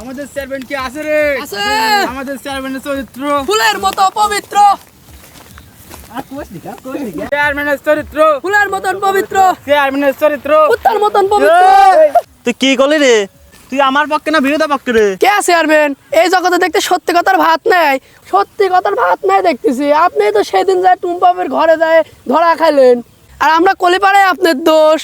আমাদের চেয়ারম্যান কি আছে রে? আছে। আমাদের চেয়ারম্যানের চরিত্র। ফুলের মতো পবিত্র। চেয়ারম্যানের চরিত্র। ফুলের মতন পবিত্র। চেয়ারম্যানের চরিত্র। কুত্তার মতন পবিত্র। তুই কি করলি রে? তুই আমার পক্ষে না বিরোধী পক্ষে রে? কে চেয়ারম্যান? এই জগতে দেখতে সত্যি কথার ভাত নেই। সত্যি কথার ভাত নাই দেখতেছি। আপনি তো সেদিন যায় টুম্পাপের ঘরে যায় ধরা খাইলেন। আর আমরা কলিপাড়ায় আপনার দোষ।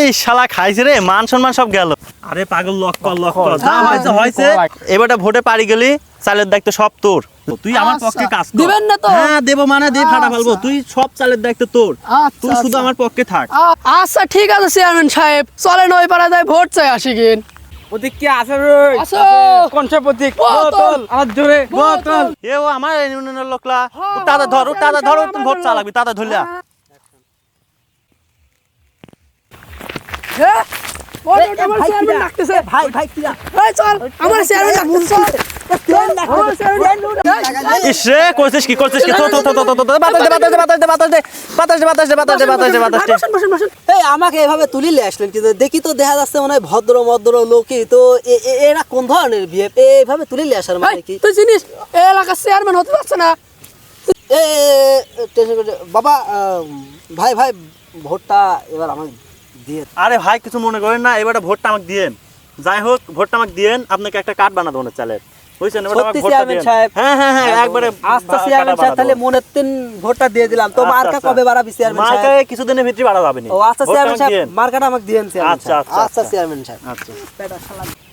এই শালা খাইছে রে মান সম্মান সব গেল। আরে পাগল লক কর লক কর। যা হয়েছে হয়েছে। এবারে ভোটে পারি গেলি চালের দায়িত্ব সব তোর। তুই আমার আচ্ছা। পক্ষে কাজ কর। দিবেন না তো? হ্যাঁ দেবো মানে দিয়ে ফাটা ফেলব। আচ্ছা। তুই সব চালের দায়িত্ব তোর। আচ্ছা, তুই শুধু। আমার পক্ষে থাক। আচ্ছা ঠিক আছে চেয়ারম্যান সাহেব। চলেন ওই পাড়ায় যায় ভোট চাই আসি কিন প্রতীক কি আছে রে? আছে। কোন সে প্রতীক? বোতল। আমার জোরে বোতল। এ ও আমার ইউনিয়নের লোকলা ও তাদের ধর ও তাদের ধর তুমি ভোট চালাবি তাদের ধরলা হ্যাঁ? আমাকে এভাবে তুলিলে আসলেন কিন্তু দেখি তো দেখা যাচ্ছে মনে হয় ভদ্র মদ্র লোকই তো এরা কোন ধরনের বিয়ে এইভাবে তুলিলে আসার মানে কি তুই জিনিস এলাকার চেয়ারম্যান হতে পারছে না বাবা ভাই ভাই ভোটটা এবার আমার দিয়ে আরে ভাই কিছু মনে করেন না এবারে ভোটটা আমাকে দিয়েন। যাই হোক ভোটটা আমাকে দিয়েন আপনাকে একটা কার্ড বানাতে হবে চালের। বুঝছেন? এবারে আমাকে ভোটটা দিয়েন। হ্যাঁ হ্যাঁ হ্যাঁ একবারে চেয়ারম্যান সাহেব তাহলে মনের তিন ভোটটা দিয়ে দিলাম। তো মার্কা। কবে বাড়াবি চেয়ারম্যান সাহেব? মার্কায় কিছুদিনের ভিতরে বাড়া যাবে না ও আচ্ছা চেয়ারম্যান সাহেব মার্কাটা আমাকে দিয়েন চেয়ারম্যান আচ্ছা, আচ্ছা। চেয়ারম্যান সাহেব। আচ্ছা।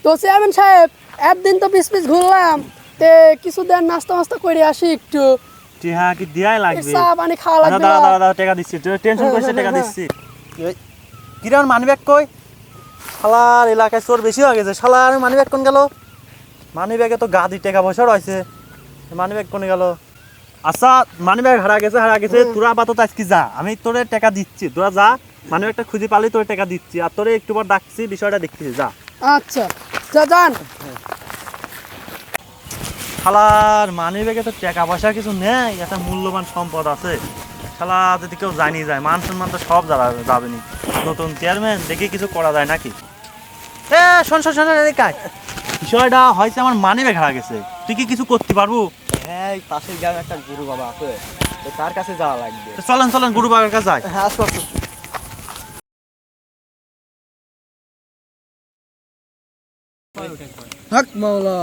তো চেয়ারম্যান সাহেব একদিন তো পিস পিস ঘুরলাম। তে কিছু দেন নাস্তা মাস্তা করে আসি একটু। টি কি দিয়াই লাগবে। চা পানি খাওয়া লাগবে। দাদা দাদা দাদা টাকা দিচ্ছি। টেনশন করিস টাকা দিচ্ছি। কিরণ মানি ব্যাগ কই? শালার এলাকায় চোর বেশি হয়ে গেছে। শালার মানি ব্যাগ কোন গেল? মানি ব্যাগে তো গাদি টাকা পয়সা রয়েছে। মানি ব্যাগ কোনে গেল? আচ্ছা মানি ব্যাগ হারা গেছে হারা গেছে তোরা আপাতত আজকে যা। আমি তোরে টাকা দিচ্ছি। তোরা যা মানি ব্যাগটা খুঁজে পালি তোরে টাকা দিচ্ছি। আর তোরে একটু পর ডাকছি বিষয়টা দেখতেছি যা। আচ্ছা। যা যান। শালার মানি ব্যাগে তো টাকা পয়সা কিছু নেই একটা মূল্যবান সম্পদ আছে। শালা যদি কেউ জানি যায় মান সম্মান তো সব যারা যাবে নি নতুন চেয়ারম্যান দেখে কিছু করা যায় নাকি? এ শোন শোন শোন বিষয়টা হয়েছে আমার মানি হারা গেছে। তুই কি কিছু করতে পারব? হ্যাঁ পাশের গ্রামে একটা গুরু বাবা আছে তো তার কাছে যাওয়া লাগবে। চলেন চলেন গুরু বাবার কাছে যাই হ্যাঁ আসো মাওলা।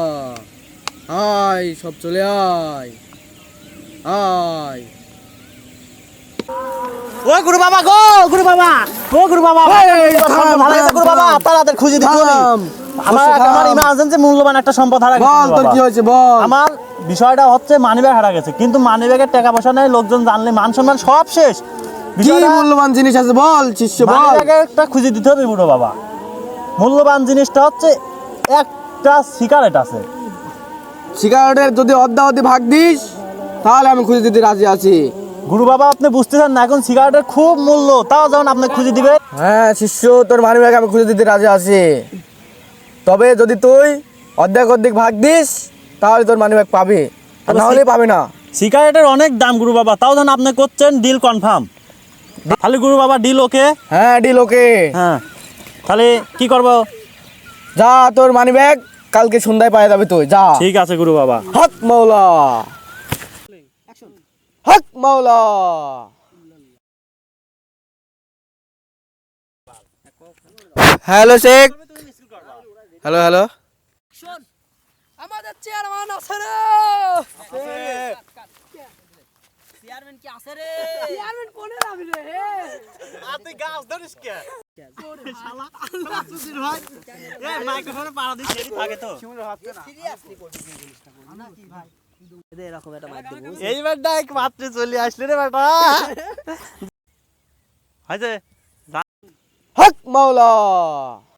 আয় সব চলে আয়। আয়। ও গুরু বাবা গো গুরু বাবা ও গুরু বাবা ভালো গেছে গুরু বাবা। তাড়াতাড়ি খুঁজে দিতে হবে। আমার। আমার ইমার্জেন্সি মূল্যবান একটা সম্পদ হারা গেছে বল তোর কি হয়েছে বল। আমার বিষয়টা হচ্ছে মানিব্যাগ হারা গেছে কিন্তু মানিব্যাগের টাকা পয়সা নেই লোকজন জানলে মান সম্মান সব শেষ। কি মূল্যবান জিনিস আছে বল শিষ্য বল। মানিব্যাগটা খুঁজে দিতে হবে বুড়ো বাবা মূল্যবান জিনিসটা হচ্ছে একটা সিগারেট আছে। সিগারেটের যদি অর্ধি ভাগ দিস তাহলে আমি খুঁজে দিতে রাজি আছি। গুরু বাবা আপনি বুঝতেছেন না এখন সিগারেটের খুব মূল্য তাও যখন আপনি খুঁজে দিবে হ্যাঁ শিষ্য তোর মানি ব্যাগ আমি খুঁজে দিতে রাজি আছি। তবে যদি তুই অর্ধেক অর্ধেক ভাগ দিস তাহলে তোর মানি ব্যাগ পাবি। আর না হলে পাবি না। সিগারেটের অনেক দাম গুরু বাবা তাও যখন আপনি করছেন ডিল কনফার্ম তাহলে গুরু বাবা ডিল ওকে হ্যাঁ ডিল ওকে হ্যাঁ। তাহলে কি করব? যা তোর মানি ব্যাগ কালকে সন্ধ্যায় পাওয়া যাবে তুই যা। ঠিক আছে গুরু বাবা। হক মাওলা হক মাওলা। হ্যালো শেখ। Hello hello. শোন আমাদের চেয়ারম্যান আছে রে। চেয়ারম্যান কি আছে রে? চেয়ারম্যান কোনে রাবি রে? আর তুই গাছ ধরিস কে? মাইক্রোফোনে পাড়া থাকে তো। সিরিয়াসলি জিনিসটা না। কি ভাই? এরকম একটা মাধ্যম এইবার ডাক মাত্রে চলে আসলে রে বেটা হয়েছে? হক মাওলা।